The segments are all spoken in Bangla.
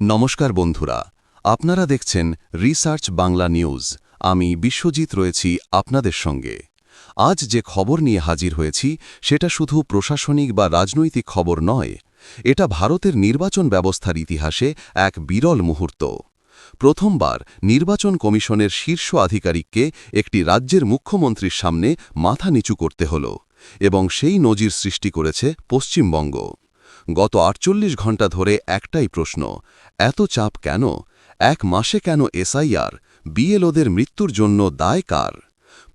নমস্কার বন্ধুরা, আপনারা দেখছেন রিসার্চ বাংলা নিউজ। আমি বিশ্বজিৎ রয়েছি আপনাদের সঙ্গে। আজ যে খবর নিয়ে হাজির হয়েছি, সেটা শুধু প্রশাসনিক বা রাজনৈতিক খবর নয়, এটা ভারতের নির্বাচন ব্যবস্থার ইতিহাসে এক বিরল মুহূর্ত। প্রথমবার নির্বাচন কমিশনের শীর্ষ আধিকারিককে একটি রাজ্যের মুখ্যমন্ত্রীর সামনে মাথা নিচু করতে হল, এবং সেই নজির সৃষ্টি করেছে পশ্চিমবঙ্গ। গত আটচল্লিশ ঘণ্টা ধরে একটাই প্রশ্ন, এত চাপ কেন? এক মাসে কেন এসআইআর? বিএলওদের মৃত্যুর জন্য দায় কার?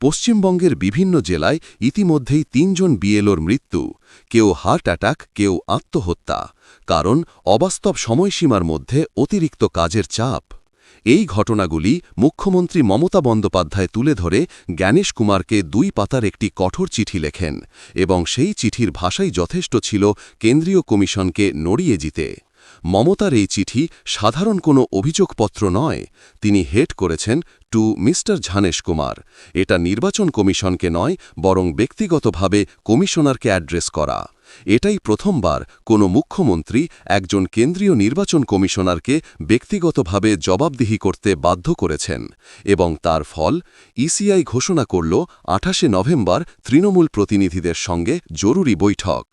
পশ্চিমবঙ্গের বিভিন্ন জেলায় ইতিমধ্যেই তিনজন বিএলওর মৃত্যু, কেউ হার্ট অ্যাটাক, কেউ আত্মহত্যা, কারণ অবাস্তব সময়সীমার মধ্যে অতিরিক্ত কাজের চাপ। এই ঘটনাগুলি মুখ্যমন্ত্রী মমতা বন্দ্যোপাধ্যায় তুলে ধরে জ্ঞানেশ কুমারকে দুই পাতার একটি কঠোর চিঠি লেখেন এবং সেই চিঠির ভাষাই যথেষ্ট ছিল কেন্দ্রীয় কমিশনকে নড়িয়ে জিতে। মমতার এই চিঠি সাধারণ কোনো অভিযোগপত্র নয়, তিনি হেড করেছেন টু মিস্টার ঝানেশ কুমার। এটা নির্বাচন কমিশনকে নয়, বরং ব্যক্তিগতভাবে কমিশনারকে অ্যাড্রেস করা। এটাই প্রথমবার কোনো মুখ্যমন্ত্রী একজন কেন্দ্রীয় নির্বাচন কমিশনারকে ব্যক্তিগতভাবে জবাবদিহি করতে বাধ্য করেছেন এবং তার ফল, ইসিআই ঘোষণা করল আঠাশে নভেম্বর তৃণমূল প্রতিনিধিদের সঙ্গে জরুরি বৈঠক।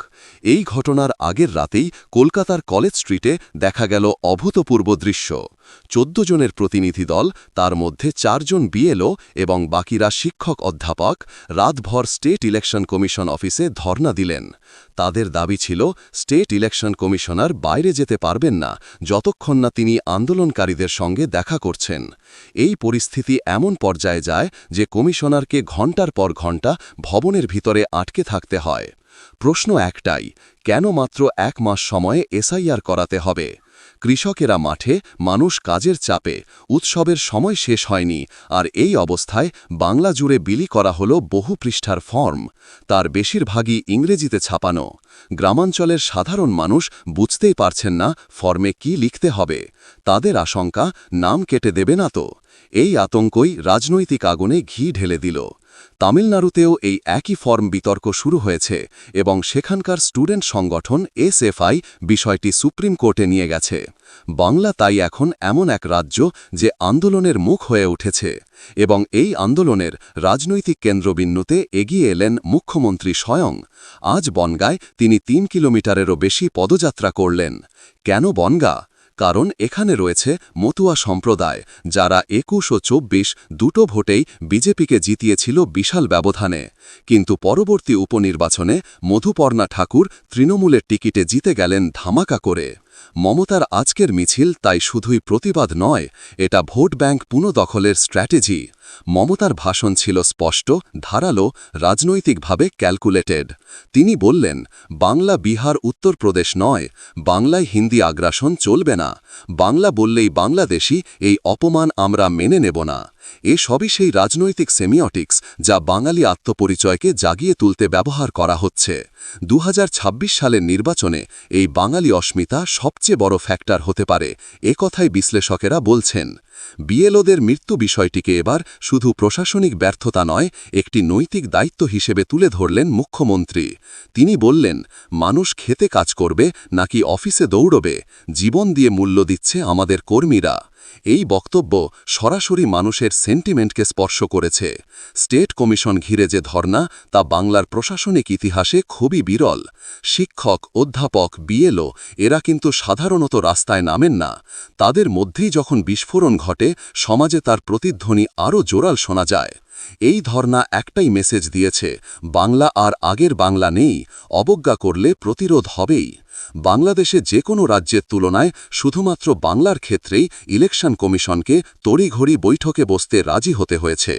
এই ঘটনার আগের রাতেই কলকাতার কলেজ স্ট্রিটে দেখা গেল অভূতপূর্ব দৃশ্য। চোদ্দ জনের প্রতিনিধি দল, তার মধ্যে চারজন বিএলও এবং বাকিরা শিক্ষক অধ্যাপক, রাতভর স্টেট ইলেকশন কমিশন অফিসে ধর্না দিলেন। তাদের দাবি ছিল, স্টেট ইলেকশন কমিশনার বাইরে যেতে পারবেন না, যতক্ষণ না তিনি আন্দোলনকারীদের সঙ্গে দেখা করছেন। এই পরিস্থিতি এমন পর্যায়ে যায় যে কমিশনারকে ঘণ্টার পর ঘণ্টা ভবনের ভিতরে আটকে থাকতে হয়। প্রশ্ন একটাই, কেন মাত্র এক মাস সময়ে এসআইআর করাতে হবে? কৃষকেরা মাঠে মানুষ কাজের চাপে, উৎসবের সময় শেষ হয়নি, আর এই অবস্থায় বাংলা জুড়ে বিলি করা হল বহু পৃষ্ঠার ফর্ম, তার বেশিরভাগই ইংরেজিতে ছাপানো। গ্রামাঞ্চলের সাধারণ মানুষ বুঝতেই পারছেন না ফর্মে কি লিখতে হবে, তাদের আশঙ্কা, নাম কেটে দেবে না তো, এই আতঙ্কই রাজনৈতিক আগুনে ঘি ঢেলে দিল। তামিলনাড়ুতেও এই একই ফর্ম বিতর্ক শুরু হয়েছে এবং সেখানকার স্টুডেন্ট সংগঠন এসএফআই বিষয়টি সুপ্রিম কোর্টে নিয়ে গেছে। বাংলা তাই এখন এমন এক রাজ্য যে আন্দোলনের মুখ হয়ে উঠেছে এবং এই আন্দোলনের রাজনৈতিক কেন্দ্রবিন্দুতে এগিয়ে এলেন মুখ্যমন্ত্রী স্বয়ং। আজ বনগায় তিনি তিন কিলোমিটারেরও বেশি পদযাত্রা করলেন। কেন বনগা? কারণ এখানে রয়েছে মতুয়া সম্প্রদায়, যারা একুশ ও চব্বিশ দুটো ভোটেই বিজেপিকে জিতিয়েছিল বিশাল ব্যবধানে। কিন্তু পরবর্তী উপনির্বাচনে মধুপর্ণা ঠাকুর তৃণমূলের টিকিটে জিতে গেলেন ধামাকা করে। মমতার আজকের মিছিল তাই শুধুই প্রতিবাদ নয়, এটা ভোট ব্যাংক পুনঃদখলের স্ট্র্যাটেজি। মমতার ভাষণ ছিল স্পষ্ট, ধারালো, রাজনৈতিকভাবে ক্যালকুলেটেড। তিনি বললেন, বাংলা বিহার উত্তরপ্রদেশ নয়, বাংলায় হিন্দি আগ্রাসন চলবে না। বাংলা বললেই বাংলাদেশি এই অপমান আমরা মেনে নেব না। এ সবই সেই রাজনৈতিক সেমিওটিক্স যা বাঙালি আত্মপরিচয়কে জাগিয়ে তুলতে ব্যবহার করা হচ্ছে। দু হাজার ছাব্বিশ সালের নির্বাচনে এই বাঙালি অস্মিতা সবচেয়ে বড় ফ্যাক্টর হতে পারে একথাই বিশ্লেষকেরা বলছেন। বিএলওদের মৃত্যু বিষয়টিকে এবার শুধু প্রশাসনিক ব্যর্থতা নয়, একটি নৈতিক দায়িত্ব হিসেবে তুলে ধরলেন মুখ্যমন্ত্রী। তিনি বললেন, মানুষ খেতে কাজ করবে, নাকি অফিসে দৌড়বে, জীবন দিয়ে মূল্য দিচ্ছে আমাদের কর্মীরা। এই বক্তব্য সরাসরি মানুষের সেন্টিমেন্টকে স্পর্শ করেছে। স্টেট কমিশন ঘিরে যে ধর্না তা বাংলার প্রশাসনিক ইতিহাসে খুবই বিরল। শিক্ষক, অধ্যাপক, বিএলও, এরা কিন্তু সাধারণত রাস্তায় নামেন না। তাদের মধ্যেই যখন বিস্ফোরণ ঘটে সমাজে তার প্রতিধ্বনি আরও জোরাল শোনা যায়। এই ধর্না একটাই মেসেজ দিয়েছে, বাংলা আর আগের বাংলা নেই, অবজ্ঞা করলে প্রতিরোধ হবেই। বাংলাদেশে যে কোনো রাজ্যের তুলনায় শুধুমাত্র বাংলার ক্ষেত্রেই ইলেকশন কমিশনকে তড়িঘড়ি বৈঠকে বসতে রাজি হতে হয়েছে।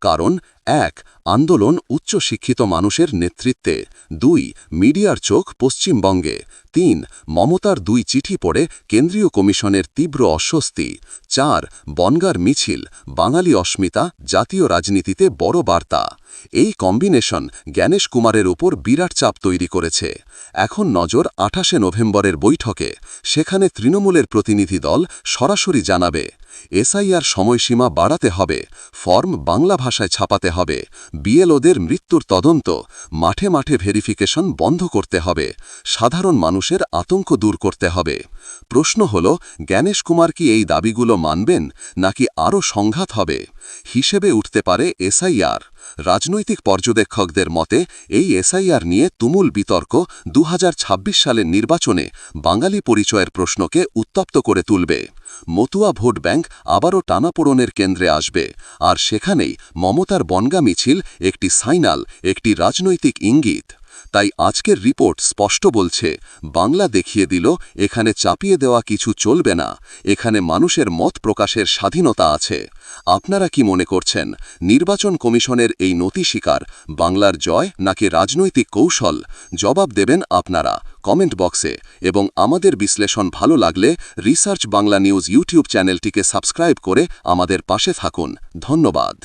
কারণ এক, আন্দোলন উচ্চশিক্ষিত মানুষের নেতৃত্বে। দুই, মিডিয়ার চোখ পশ্চিমবঙ্গে। তিন, মমতার দুই চিঠি পড়ে কেন্দ্রীয় কমিশনের তীব্র অস্বস্তি। চার, বনগার মিছিল, বাঙালি অস্মিতা, জাতীয় রাজনীতিতে বড় বার্তা। এই কম্বিনেশন জ্ঞানেশ কুমারের উপর বিরাট চাপ তৈরি করেছে। এখন নজর আঠাশে নভেম্বরের বৈঠকে, সেখানে তৃণমূলের প্রতিনিধি দল সরাসরি জানাবে। এসআইআর সময়সীমা বাড়াতে হবে, ফর্ম বাংলা ভাষায় ছাপাতে হবে, বিএলওদের মৃত্যুর তদন্ত, মাঠে মাঠে ভেরিফিকেশন বন্ধ করতে হবে, সাধারণ মানুষের আতঙ্ক দূর করতে হবে। প্রশ্ন হল, জ্ঞানেশ কুমার কি এই দাবিগুলো মানবেন, নাকি আরও সংঘাত হবে? হিসেবে উঠতে পারে এসআইআর। রাজনৈতিক পর্যবেক্ষকদের মতে, এই এসআইআর নিয়ে তুমুল বিতর্ক দু হাজার ছাব্বিশ সালের নির্বাচনে বাঙালি পরিচয়ের প্রশ্নকে উত্তপ্ত করে তুলবে। মতুয়া ভোট ব্যাংক আবারও টানাপোড়নের কেন্দ্রে আসবে, আর সেখানেই মমতার বনগা মিছিল, একটি সাইনাল, একটি রাজনৈতিক ইঙ্গিত। তাই আজকের রিপোর্ট স্পষ্ট বলছে, বাংলা দেখিয়ে দিল, এখানে চাপিয়ে দেওয়া কিছু চলবে না, এখানে মানুষের মত প্রকাশের স্বাধীনতা আছে। আপনারা কি মনে করছেন, নির্বাচন কমিশনের এই নতি শিকার বাংলার জয় নাকি রাজনৈতিক কৌশল? জবাব দেবেন আপনারা, কমেন্ট বক্সে। এবং আমাদের বিশ্লেষণ ভালো লাগলে রিসার্চ বাংলা নিউজ ইউটিউব চ্যানেলটিকে সাবস্ক্রাইব করে আমাদের পাশে থাকুন। ধন্যবাদ।